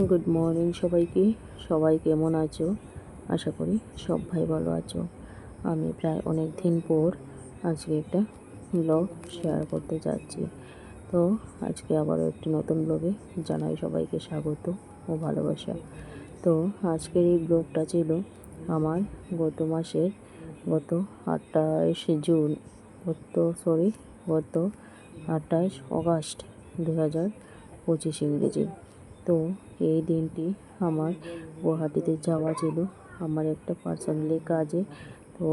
Good morning সবাইকে। সবাই কেমন আছো? আশা করি সব ভাই ভালো আছো। আমি প্রায় অনেক দিন পর আজকে একটা ব্লগ শেয়ার করতে যাচ্ছি। তো আজকে আবারও একটি নতুন ব্লগে জানাই সবাইকে স্বাগত ও ভালোবাসা। তো আজকের এই ব্লগটা ছিল আমার গত মাসের গত আঠাশে জুন, গত সরি গত আঠাশ অগাস্ট দু হাজার পঁচিশ ইংরেজি। তো এই দিনটি আমার গুয়াহাটিতে যাওয়া ছিল। আমার একটা পার্সোনালি কাজে, তো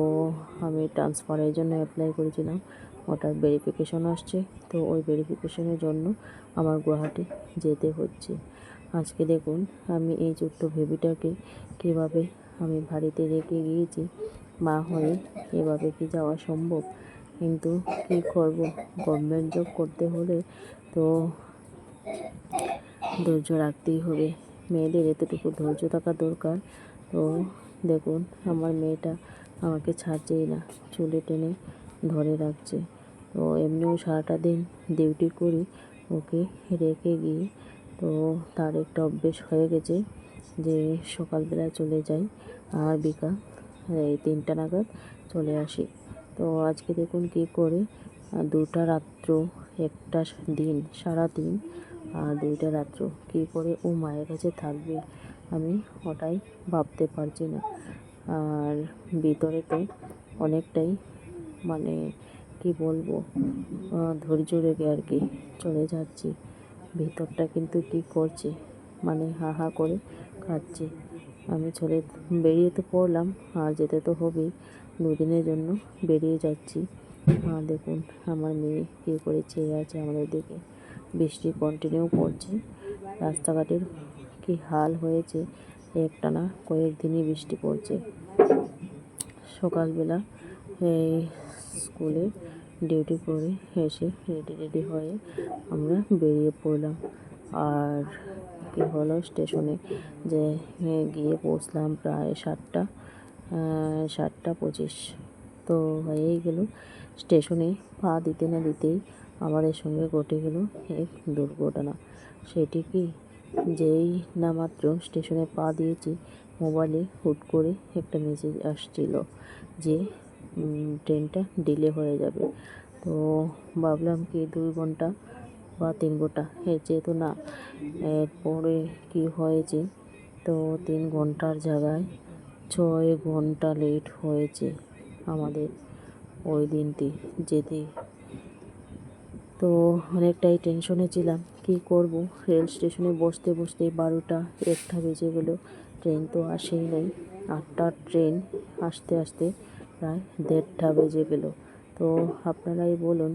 আমি ট্রান্সফারের জন্য অ্যাপ্লাই করেছিলাম। ওটার ভেরিফিকেশন আসছে, তো ওই ভেরিফিকেশনের জন্য আমার গুয়াহাটি যেতে হচ্ছে। আজকে দেখুন, আমি এই ছোট্ট বেবিটাকে কীভাবে আমি বাড়িতে রেখে গিয়েছি, মা হয়ে এভাবে কি যাওয়া সম্ভব? কিন্তু কী করব? গভর্নমেন্ট জব করতে হলে তো ধৈর্য রাখতেই হবে। মেয়েদের এতটুকু ধৈর্য থাকা দরকার। তো দেখুন, আমার মেয়েটা আমাকে ছাড়ছেই না, চুলে টেনে ধরে রাখছে। তো এমনিও সারাটা দিন ডিউটি করি, ওকে রেখে গিয়ে তো তার একটা অভ্যেস হয়ে গেছে যে সকালবেলা চলে যাই আর বিকাল এই তিনটা নাগাদ চলে আসি। তো আজকে দেখুন কি করে, দুটা রাত্র, একটা দিন সারা দিন দুইটা রাত্র কী করে ও মায়ের কাছে থাকবে আমি ওটাই ভাবতে পারছি না। আর ভিতরে তো অনেকটাই মানে কি বলব ধৈর্য রেখে আর কি চলে যাচ্ছি। ভিতরটা কিন্তু কি করছে মানে হা হা করে খাচ্ছে আমি চলে বেরিয়ে তো পড়লাম, আর যেতে তো হবেই। দুদিনের জন্য বেরিয়ে যাচ্ছি। দেখুন আমার মেয়ে কী করে চেয়ে আছে আমাদের দিকে। বৃষ্টি কন্টিনিউ পড়ছে। রাস্তাঘাটের কি হাল হয়েছে? একটানা কয়েকদিনই বৃষ্টি পড়ছে। সকালবেলা স্কুলে ডিউটি করে এসে রেডি রেডি হয়ে আমরা বেরিয়ে পড়লাম। আর কি হলো? স্টেশনে যে গিয়ে পৌঁছলাম প্রায় সাতটা সাতটা পঁচিশ। তো হয়েই গেল। স্টেশনে পা দিতে না দিতেই আমাদের সঙ্গে ঘটে গেল এক দুর্ঘটনা। সেটি কি? যেই না মাত্র স্টেশনে পা দিয়েছি, মোবাইলে হুট করে একটা মেসেজ আসছিল যে ট্রেনটা ডিলে হয়ে যাবে। তো ভাবলাম কি দুই ঘণ্টা বা তিন ঘণ্টা? এর যেহেতু না। এরপরে কি হয়েছে? তো তিন ঘণ্টার জায়গায় ছয় ঘণ্টা লেট হয়েছে আমাদের ওই দিনটি। যেতে তো অনেকটাই টেনশনে ছিলাম, কি করব? রেল স্টেশনে বসতে বসতে বারোটা একটা বেজে গেল ট্রেন তো আসেই নাই। আটটার ট্রেন আসতে আসতে প্রায় দেড়টা বেজে গেল। তো আপনারাই বলুন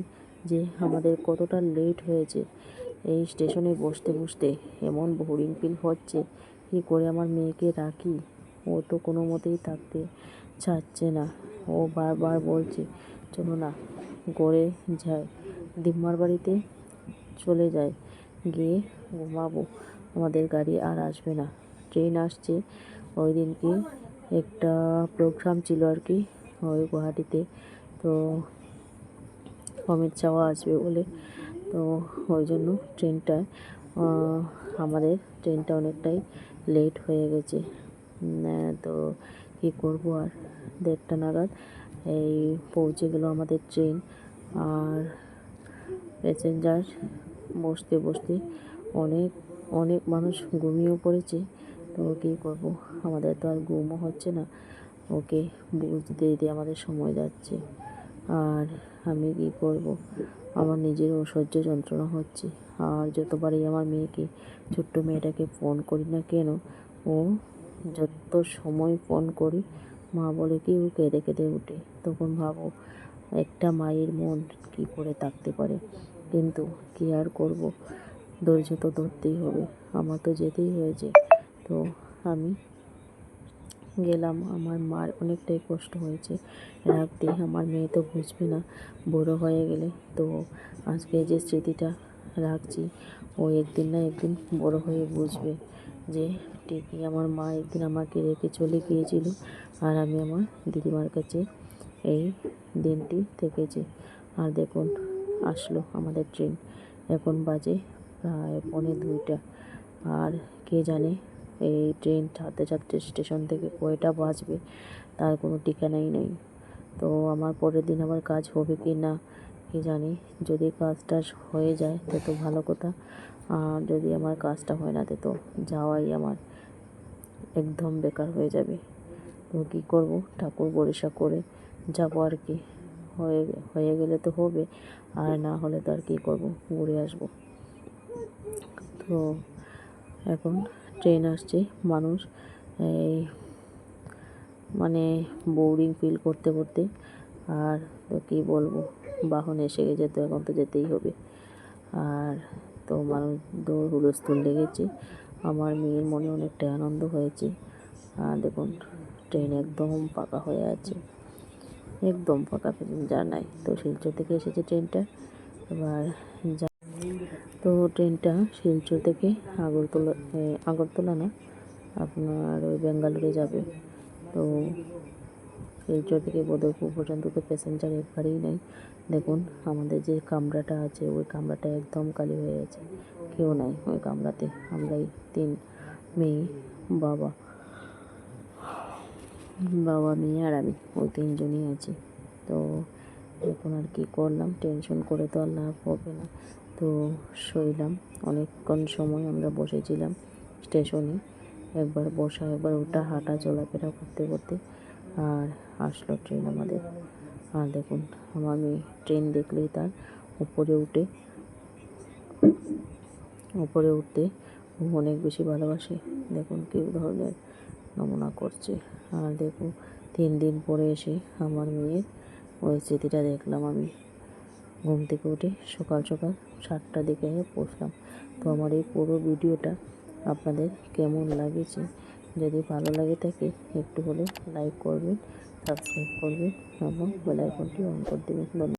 যে আমাদের কতটা লেট হয়েছে। এই স্টেশনে বসতে বসতে এমন বোরিং ফিল হচ্ছে, কী করে আমার মেয়েকে রাখি? ও তো কোনো মতেই থাকতে চাচ্ছে না। ও বারবার বলছে, চলো না, গড়ে যায় দিম্মার বাড়িতে চলে যায়। গিয়ে ঘুমাবো আমাদের গাড়ি আর আসবে না। ট্রেন আসছে। ওই দিনকে একটা প্রোগ্রাম ছিল আর কি ওই গুয়াহাটিতে। তো অমিত শাহ আসবে বলে। তো ওই জন্য ট্রেনটা আমাদের ট্রেনটা অনেকটাই লেট হয়ে গেছে। তো কী করব আর? দেড়টা নাগাদ এই পৌঁছে গেল আমাদের ট্রেন। আর প্যাসেঞ্জার বসতে বসতে অনেক অনেক মানুষ ঘুমিয়েও পড়েছে। তো কী করব? আমাদের তো আর ঘুমও হচ্ছে না। ওকে বুঝতে দিতে আমাদের সময় যাচ্ছে। আর আমি কি করব? আমার নিজের অসহ্য যন্ত্রণা হচ্ছে। আর যতবারই আমার মেয়েকে, ছোট্ট মেয়েটাকে ফোন করি না কেন, ও যত সময় ফোন করি, মা বলে কি ও কেঁদে কেঁদে উঠে তখন ভাবো, একটা মায়ের মন কি করে থাকতে পারে? কিন্তু কী আর করব? ধৈর্য তো ধরতেই হবে। আমার তো যেতেই হয়েছে। তো আমি গেলাম। আমার মার অনেকটাই কষ্ট হয়েছে। রাখতে আমার মেয়ে তো বুঝবে না, বড় হয়ে গেলে। তো আজকে যে স্মৃতিটা রাখছি, ও একদিন না একদিন বড় হয়ে বুঝবে যে ঠিকই আমার মা একদিন আমাকে রেখে চলে গিয়েছিল আর আমি আমার দিদিমার কাছে এই দিনটি থেকেছি। আর দেখুন আসলো আমাদের ট্রেন। এখন বাজে প্রায় পৌনে দুইটা। আর কে জানে এই ট্রেন ছাড়তে ছাড়তে স্টেশন থেকে কয়টা বাজবে, তার কোনো ঠিকানাই নেই। তো আমার পরের দিন আবার কাজ হবে কি না, কি জানি? যদি কাজটা হয়ে যায় তো তো ভালো কথা। আর যদি আমার কাজটা হয় না তো যাওয়াই আমার একদম বেকার হয়ে যাবে। তো কী করব? ঠাকুর ভরসা করে যাব আর কি। হয়ে হয়ে গেলে তো হবে। আর না হলে তো আর কী করব? ঘুরে আসব। তো এখন ট্রেন আসছে। মানুষ, এই মানে বোরিং ফিল করতে করতে। আর তো কী বলব? বাহন এসে গেছে তো এখন তো যেতেই হবে। আর তো মানুষ দৌড় হুলস্থুল লেগেছে। আমার মেয়ের মনে অনেকটা আনন্দ হয়েছে। আর দেখুন ট্রেন একদম ফাঁকা হয়ে আছে। একদম ফাঁকা প্যাসেঞ্জার নাই। তো শিলচর থেকে এসেছে ট্রেনটা। এবার তো ট্রেনটা শিলচর থেকে আগরতলা আগরতলা না, আপনার ওই বেঙ্গালুরু যাবে। তো শিলচর থেকে বদরপুর পর্যন্ত তো প্যাসেঞ্জার একবারেই নেই। দেখুন, আমাদের যে কামরাটা আছে, ওই কামরাটা একদম খালি হয়ে আছে কেউ নাই ওই কামরাতে। আমরাই তিন মেয়ে বাবা। বাবা, মেয়ে আর আমি, ওই তিনজনই আছি। তো এখন আর কি করলাম টেনশন করে তো আর লাভ হবে না। তো শুইলাম, অনেকক্ষণ সময় আমরা বসেছিলাম স্টেশনে একবার বসা, একবার ওটা হাঁটা, চলাফেরা করতে করতে আর আসলো ট্রেন আমাদের। আর দেখুন, আমার মেয়ে ট্রেন দেখলেই তার উপরে উঠে, উপরে উঠতে অনেক বেশি ভালোবাসে। দেখুন কী ধরনের নমুনা করছে। আর দেখুন তিন দিন পরে এসে আমার মেয়ের ওই স্মৃতিটা দেখলাম আমি। ঘুম থেকে উঠে সকাল সকাল সাতটার দিকে পৌঁছলাম তো আমার এই পুরো ভিডিওটা আপনাদের কেমন লাগেছে? যদি ভালো লাগে থাকে, একটু হলে লাইক করবেন সাবস্ক্রাইব করবেন, এবং বেল আইকনটি অন করে দেবেন।